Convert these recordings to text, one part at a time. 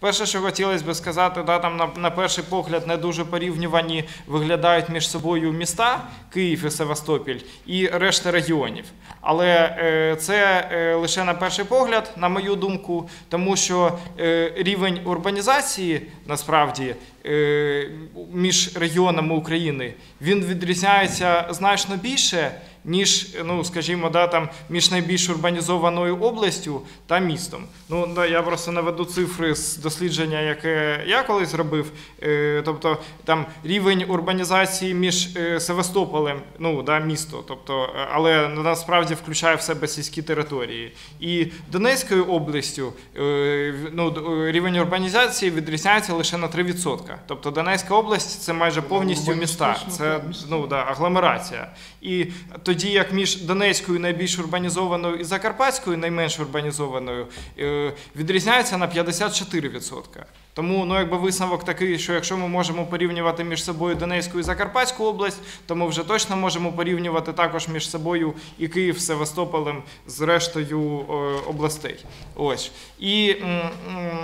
Перше, що хотілося б сказати, да, там на, на перший погляд не дуже порівнювані виглядають між собою міста Київ і Севастополь і решта регіонів. Але е, це е, лише на перший погляд, на мою думку, тому що е, рівень урбанізації насправді е, між регіонами України він відрізняється значно більше, ніж, ну скажімо, да, там між найбільш урбанізованою областю та містом. Ну да, я просто наведу цифри з дослідження, яке я колись зробив. Е, тобто там рівень урбанізації між е, Севастополем, ну да, місто, тобто, е, але насправді включає в себе сільські території. І Донецькою областю е, ну, рівень урбанізації відрізняється лише на 3%. Тобто Донецька область це майже повністю міста. Це ну, да, агломерація. І тоді як між Донецькою найбільш урбанізованою і Закарпатською найменш урбанізованою е, відрізняється на 54%. Тому ну, якби висновок такий, що якщо ми можемо порівнювати між собою Донецьку і Закарпатську область, то ми вже точно можемо порівнювати також між собою і Київ з Севастополем з рештою е, областей. Ось. І м, м,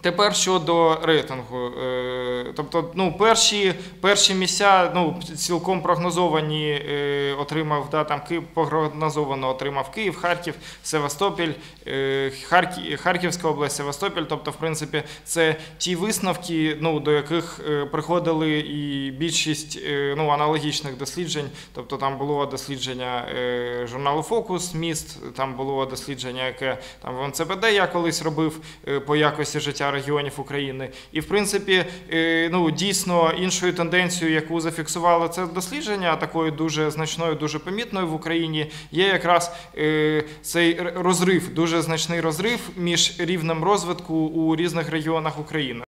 Тепер щодо рейтингу. Е, Тобто, ну, перші, перші місця ну, цілком прогнозовані е, отримав да, там, Київ, прогнозовано отримав Київ, Харків, Севастополь, е, Харкі, Харківська область, Севастополь. Тобто, в принципі, це ті висновки, ну, до яких приходили і більшість ну, аналогічних досліджень. Тобто там було дослідження журналу Фокус міст, там було дослідження, яке там в НЦПД я колись робив по якості життя регіонів України. І в принципі, е, ну дійсно іншою тенденцією, яку зафіксувало це дослідження, такою дуже значною, дуже помітною в Україні, є якраз е, цей розрив, дуже значний розрив між рівнем розвитку у різних регіонах України.